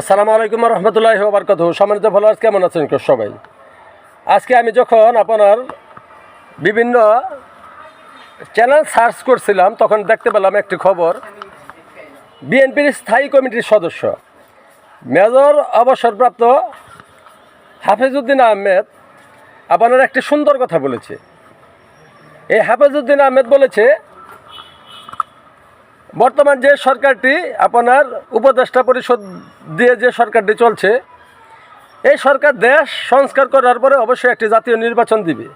আসসালামু আলাইকুম রহমতুল্লাহ বারকাত সম্মানিত ফলোয়ার্স কেমন আছেন সবাই? আজকে আমি যখন আপনার বিভিন্ন চ্যানেল সার্চ করছিলাম, তখন দেখতে পেলাম একটি খবর। বিএনপির স্থায়ী কমিটির সদস্য, মেজর অবসরপ্রাপ্ত হাফিজউদ্দিন আহমেদ আপনার একটি সুন্দর কথা বলেছে। এই হাফিজউদ্দিন আহমেদ বলেছে বর্তমান যে সরকারটি আপনার উপদেষ্টা পরিষদ দিয়ে যে সরকারটি চলছে, এই সরকার দেশ সংস্কার করার পরে অবশ্যই একটি জাতীয় নির্বাচন দিবে।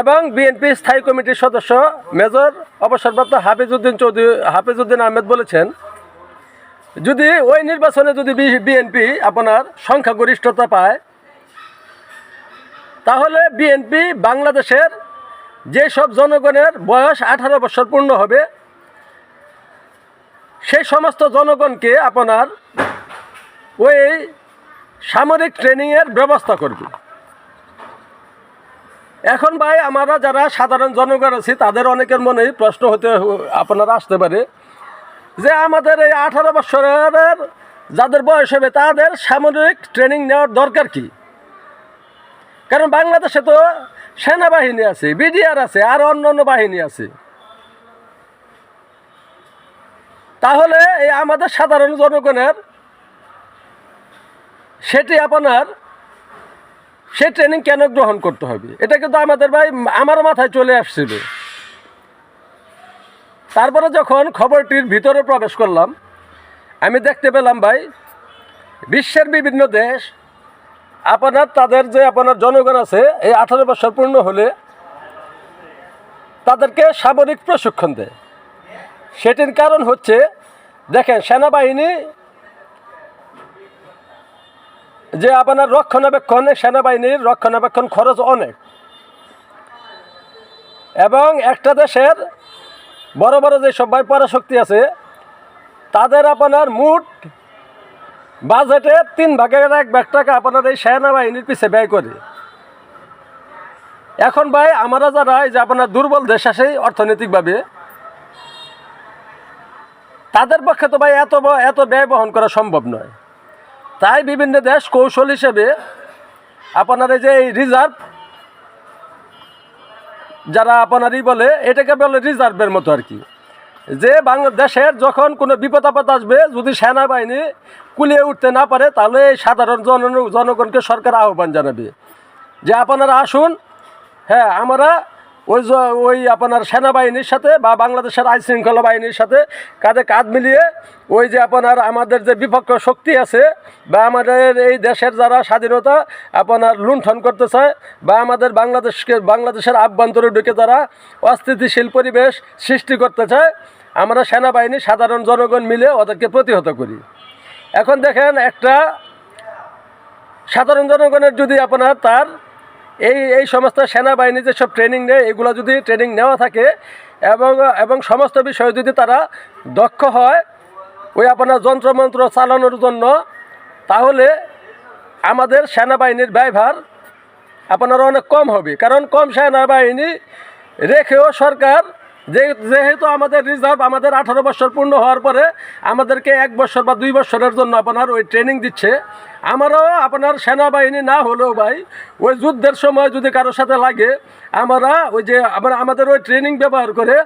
এবং বিএনপি স্থায়ী কমিটির সদস্য মেজর অবসরপ্রাপ্ত হাফিজউদ্দিন চৌধুরী, হাফিজউদ্দিন আহমেদ বলেছেন, যদি ওই নির্বাচনে যদি বিএনপি আপনার সংখ্যাগরিষ্ঠতা পায়, তাহলে বিএনপি বাংলাদেশের যেসব জনগণের বয়স আঠারো বছর পূর্ণ হবে সেই সমস্ত জনগণকে আপনার ওই সামরিক ট্রেনিংয়ের ব্যবস্থা করবে। এখন ভাই আমরা যারা সাধারণ জনগণ আছি, তাদের অনেকের মনেই প্রশ্ন হতে আপনার আসতে পারে যে আমাদের এই আঠারো বছরের যাদের বয়স হবে, তাদের সামরিক ট্রেনিং নেওয়ার দরকার কি? কারণ বাংলাদেশে তো সেনাবাহিনী আছে, বিডিআর আছে, আর অন্য অন্য বাহিনী আছে। তাহলে এই আমাদের সাধারণ জনগণের সেটি আপনার, সে ট্রেনিং কেন গ্রহণ করতে হবে? এটা কিন্তু আমাদের ভাই, আমার মাথায় চলে আসছিল। তারপরে যখন খবরটির ভিতরে প্রবেশ করলাম, আমি দেখতে পেলাম ভাই, বিশ্বের বিভিন্ন দেশ আপনার, তাদের যে আপনার জনগণ আছে, এই আঠারো বছর পূর্ণ হলে তাদেরকে সামরিক প্রশিক্ষণ দেয়। সেটির কারণ হচ্ছে, দেখেন, সেনাবাহিনী যে আপনার রক্ষণাবেক্ষণ সেনাবাহিনীর রক্ষণাবেক্ষণ খরচ অনেক। এবং একটা দেশের বড় বড় যে সব পরাশক্তি আছে, তাদের আপনার মোট বাজেটে তিন ভাগের এক ভাগ টাকা আপনার এই সেনাবাহিনীর পিছিয়ে ব্যয় করে। এখন ভাই, আমরা যারা এই যে আপনার দুর্বল দেশ আছে অর্থনৈতিকভাবে তাদের পক্ষে তো ভাই এত এত ব্যয় বহন করা সম্ভব নয়। তাই বিভিন্ন দেশ কৌশল হিসেবে আপনার এই যে এই রিজার্ভ যারা আপনারই বলে, এটাকে বলে রিজার্ভের মতো আর কি। যে বাংলাদেশের যখন কোনো বিপদ আপদ আসবে, যদি সেনাবাহিনী কুলিয়ে উঠতে না পারে, তাহলে এই সাধারণ জন জনগণকে সরকার আহ্বান জানাবে। যে আপনারা আসুন হ্যাঁ আমরা ওই ওই আপনার সেনাবাহিনীর সাথে বা বাংলাদেশের আইন শৃঙ্খলা বাহিনীর সাথে কাঁধে কাঁধ মিলিয়ে ওই যে আপনার আমাদের যে বিপক্ষ শক্তি আছে বা আমাদের এই দেশের যারা স্বাধীনতা আপনার লুণ্ঠন করতে চায় বা আমাদের বাংলাদেশকে, বাংলাদেশের আভ্যন্তরে ঢুকে যারা অস্থিতিশীল পরিবেশ সৃষ্টি করতে চায়, আমরা সেনাবাহিনী সাধারণ জনগণ মিলে ওদেরকে প্রতিহত করি। এখন দেখেন একটা সাধারণ জনগণের যদি আপনার তার এই এই সমস্ত সেনাবাহিনী যেসব ট্রেনিং নেয়, এগুলো যদি ট্রেনিং নেওয়া থাকে, এবং এবং সমস্ত বিষয়ে যদি তারা দক্ষ হয় ওই আপনার যন্ত্রমন্ত্র চালানোর জন্য, তাহলে আমাদের সেনাবাহিনীর ব্যয়ভার আপনার অনেক কম হবে। কারণ কম সেনাবাহিনী রেখেও সরকার যেহেতু আমাদের রিজার্ভ আমাদের আঠারো বছর পূর্ণ হওয়ার পরে আমাদেরকে এক বছর বা দুই বছরের জন্য আপনার ওই ট্রেনিং দিচ্ছে। আমারও আপনার সেনাবাহিনী না হলেও ভাই, ওই যুদ্ধের সময় যদি কারোর সাথে লাগে, আমরা ওই যে আমরা আমাদের ওই ট্রেনিং ব্যবহার করে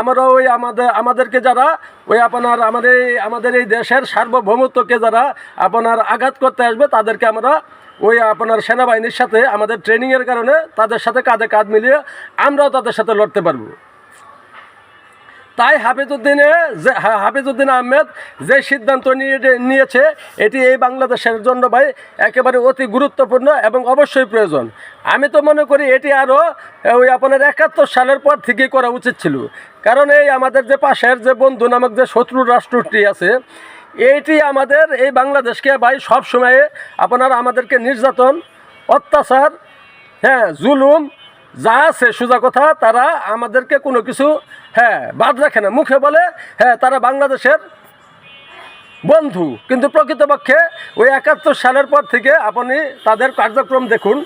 আমরা ওই আমাদের, আমাদেরকে যারা ওই আপনার আমাদের এই আমাদের এই দেশের সার্বভৌমত্বকে যারা আপনার আঘাত করতে আসবে, তাদেরকে আমরা ওই আপনার সেনাবাহিনীর সাথে আমাদের ট্রেনিংয়ের কারণে তাদের সাথে কাঁধে কাঁধ মিলিয়ে আমরাও তাদের সাথে লড়তে পারব। তাই হাফিজউদ্দিনে যে হা- হাফিজউদ্দিন আহমেদ যে সিদ্ধান্ত নিয়ে নিয়েছে, এটি এই বাংলাদেশের জন্য ভাই একেবারে অতি গুরুত্বপূর্ণ এবং অবশ্যই প্রয়োজন। আমি তো মনে করি এটি আরও ওই আপনার একাত্তর সালের পর থেকেই করা উচিত ছিল। কারণ এই আমাদের যে পাশের যে বন্ধু নামক যে শত্রু রাষ্ট্রটি আছে এইটি আমাদের এই বাংলাদেশকে ভাই সব সময়ে আপনার আমাদেরকে নির্যাতন, অত্যাচার হ্যাঁ জুলুম যা আছে সোজা কথা, তারা আমাদেরকে কোনো কিছু হ্যাঁ বাদ রাখে না। মুখে বলে হ্যাঁ তারা বাংলাদেশের বন্ধু। কিন্তু প্রকৃতপক্ষে ওই একাত্তর সালের পর থেকে আপনি তাদের কার্যক্রম দেখুন,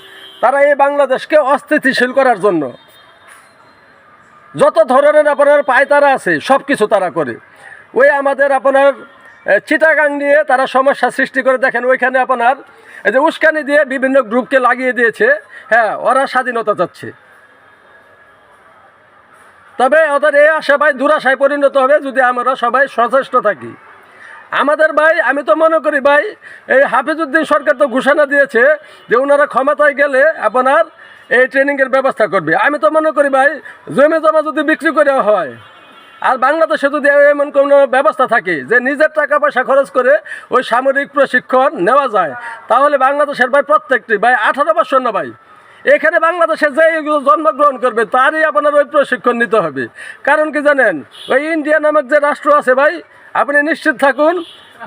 তারা এই বাংলাদেশকে অস্থিতিশীল করার জন্য। যত ধরনের আপনার পায়তারা আছে সব কিছু তারা করে। ওই আমাদের আপনার চিটাগাং নিয়ে তারা সমস্যা সৃষ্টি করে দেখেন, ওইখানে আপনার এই যে উস্কানি দিয়ে বিভিন্ন গ্রুপকে লাগিয়ে দিয়েছে। হ্যাঁ ওরা স্বাধীনতা চাচ্ছে। তবে ওদের এই আশা ভাই দুরাশায় পরিণত হবে যদি আমরা সবাই সচেষ্ট থাকি। আমাদের ভাই, আমি তো মনে করি ভাই, এই হাফিজউদ্দিন সরকার তো ঘোষণা দিয়েছে যে ওনারা ক্ষমতায় গেলে আপনার এই ট্রেনিংয়ের ব্যবস্থা করবে। আমি তো মনে করি ভাই, জমি জমা যদি বিক্রি করে হয় আর বাংলাদেশে যদি এমন কোনো ব্যবস্থা থাকে যে নিজের টাকা পয়সা খরচ করে ওই সামরিক প্রশিক্ষণ নেওয়া যায়, তাহলে বাংলাদেশের ভাই প্রত্যেকটি ভাই আঠারো বছর না ভাই, এখানে বাংলাদেশে যে জন্মগ্রহণ করবে তারই আপনার ওই প্রশিক্ষণ নিতে হবে। কারণ কি জানেন, ওই ইন্ডিয়া নামক যে রাষ্ট্র আছে ভাই, আপনি নিশ্চিত থাকুন,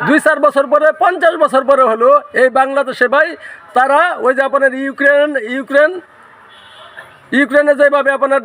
দুই চার বছর পরে, পঞ্চাশ বছর পরে হলো এই বাংলাদেশে ভাই, তারা ওই যে আপনার ইউক্রেন ইউক্রেন, ইউক্রেনে যেভাবে আপনার